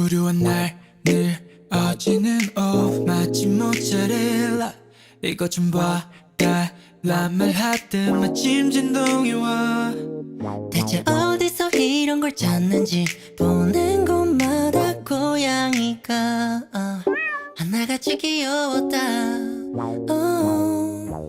무료한 날늘 어지는 옷 마치 모짜렐라. 이것 좀 봐. 달라 말하듯 마침 진동이 와. 대체 어디서 이런 걸 찾는지 보는 곳마다 고양이가 어, 하나같이 귀여웠다. 어.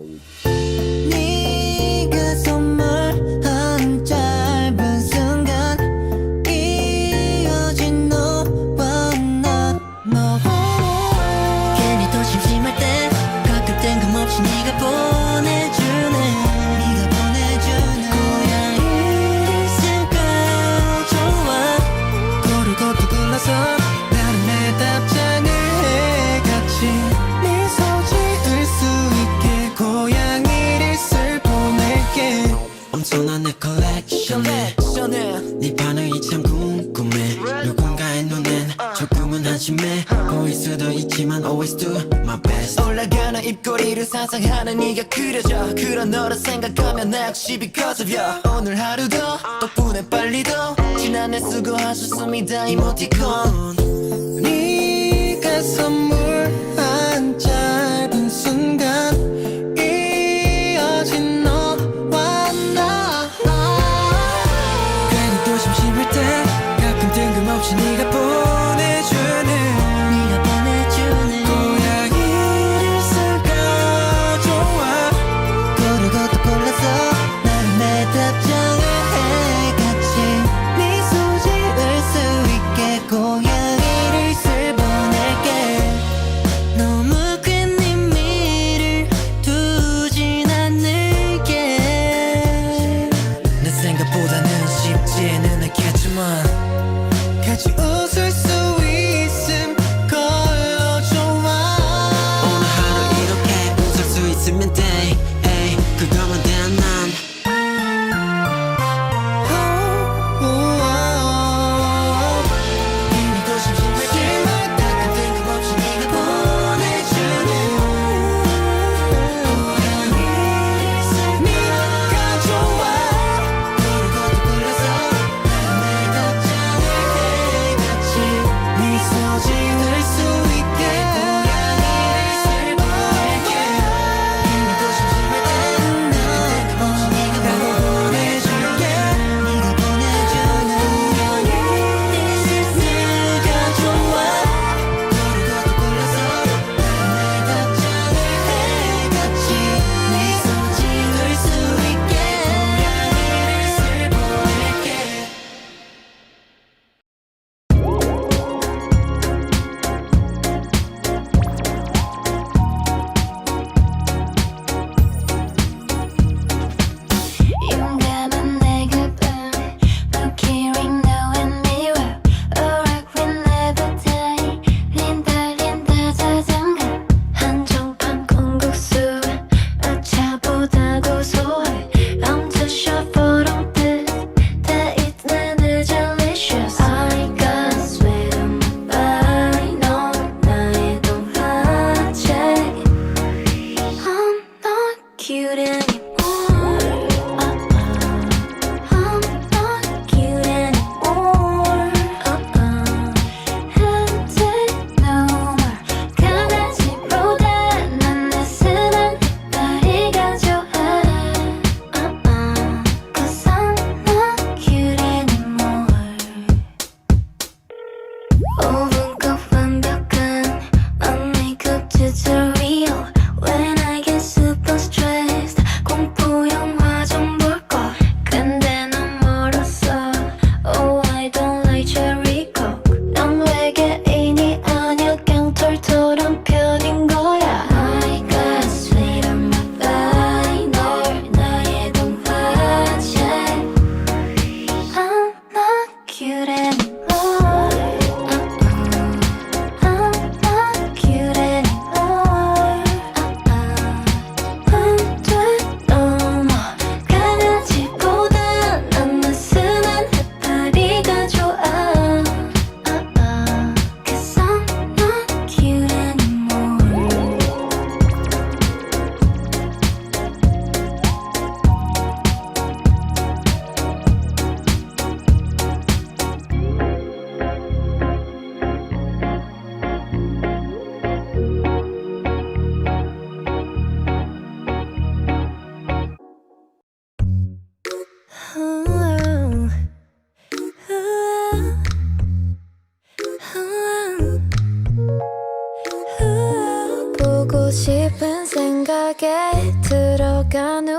상상하는 네가 그려져. 그런 너를 생각하면 나 역시 because of you. 오늘 하루도 덕분에 빨리도 지난해 수고하셨습니다 이모티콘. 네가 선물한 짧은 순간 이어진 너와 나. 괜히 또 심심할 때 가끔 뜬금없이 네가 보 깊게 들어가는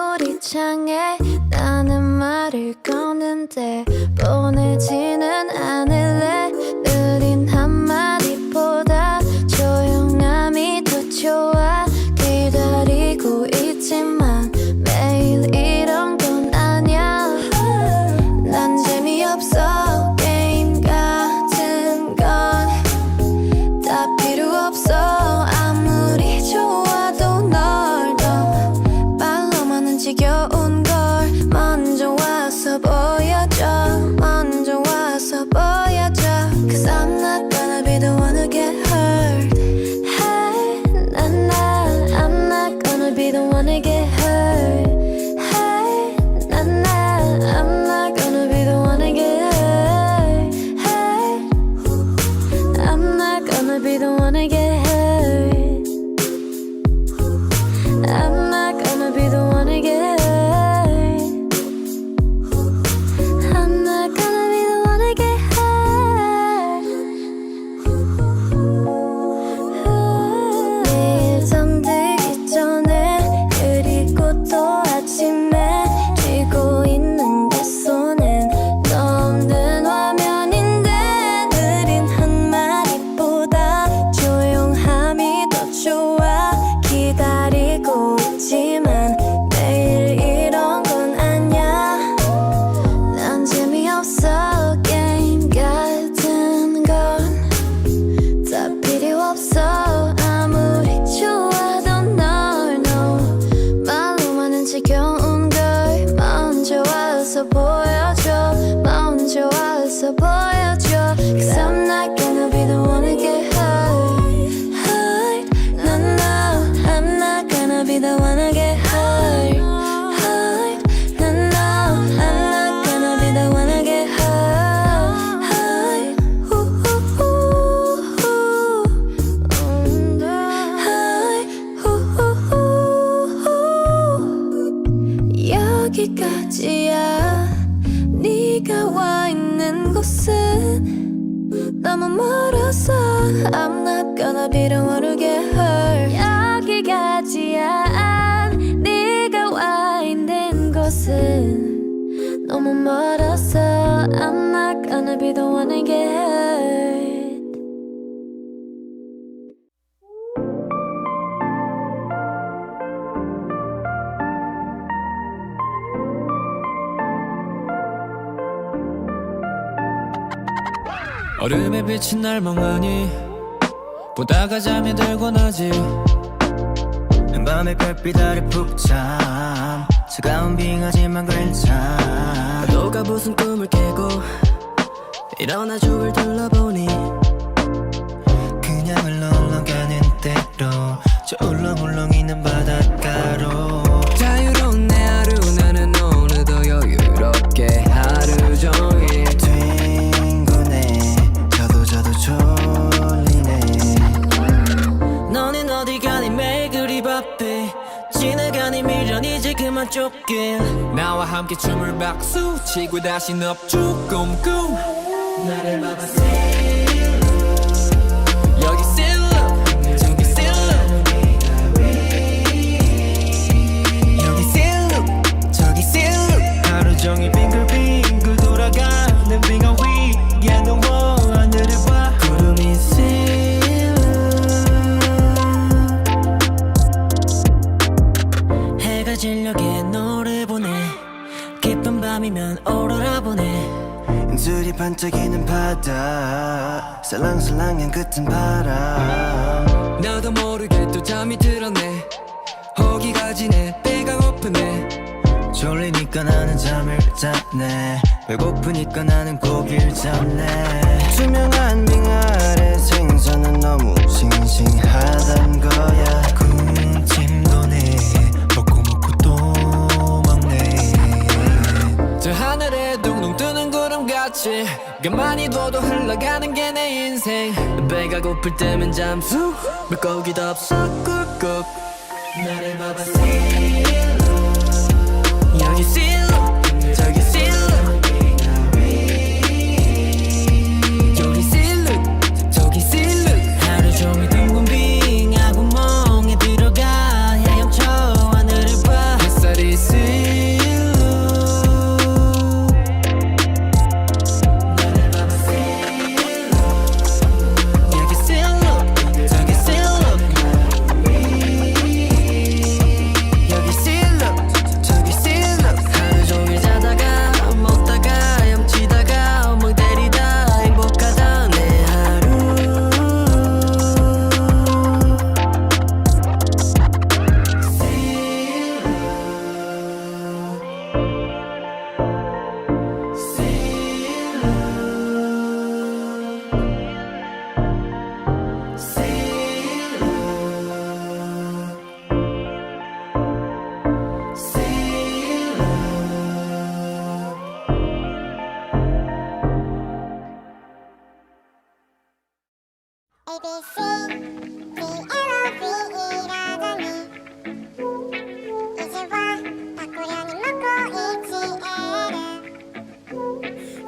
I'm not gonna be the one who get hurt 여기까지야 안 네가 와 있는 곳은 너무 멀어서 I'm not gonna be the one who get hurt 얼음에 비친 날 멍하니 보다가 잠이 들곤 하지. 한밤에 별빛 아래 푹잠 차가운 빙하지만 괜찮 파도가 무슨 꿈을 깨고 일어나 죽을 둘러보는 박수 치고 다시 넙죽 꿈꾸 나를 막아세. 혼자 살랑살랑한 끝은 바람. 나도 모르게 또 잠이 들었네. 허기가 지네 배가 고프네. 졸리니까 나는 잠을 잤네. 배고프니까 나는 고기를 잡네. 투명한 빙 아래 생선은 너무 싱싱하단 거야. 군침도네 먹고 먹고 또 먹네. 저 하늘에 둥둥 뜨는 그렇지 가만히 둬도 흘러가는 게 내 인생. 배가 고플 때면 잠수 물고기도 없어 꾹꾹 나를 봐봐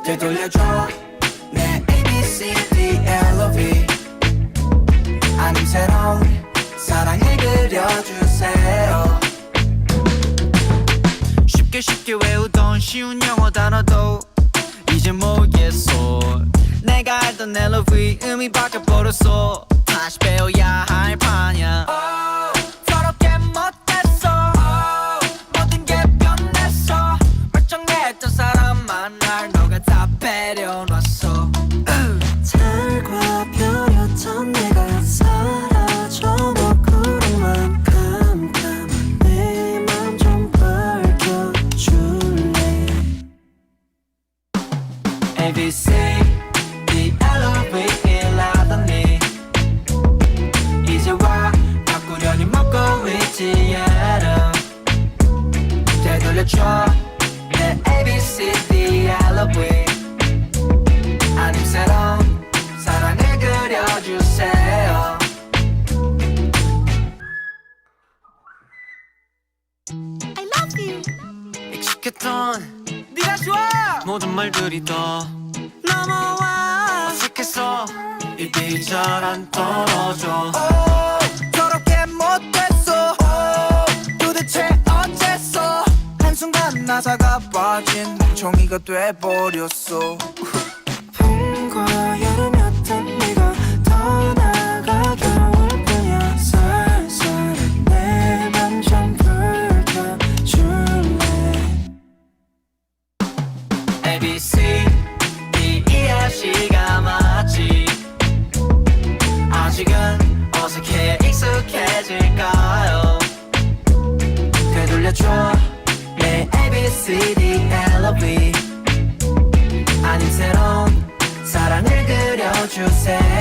되돌려줘 내 A, B, C, D, L, O, V. 아님 새로운 사랑을 그려주세요. 쉽게 쉽게 외우던 쉬운 영어 단어도 이제 모르겠어 내가 O, V 의미 바뀌어버렸어. 다시 배워야 할 판이야. 더럽게 못했어. 모든 게 변했어. 멀쩡했던 사람만 날 너가 다 배려놨어. 달과 별이었던 내가 사라져 너구름만 깜깜한 내맘 좀 밝혀줄래? A, I love you. 익숙했던 네가 좋아. 모든 말들이 더 넘어와. 어색해서 입이 잘 안 떨어져. 저렇게 못됐어. 도대체 어째서? 한순간 나사가 빠진 멍청이가 돼버렸어 what you say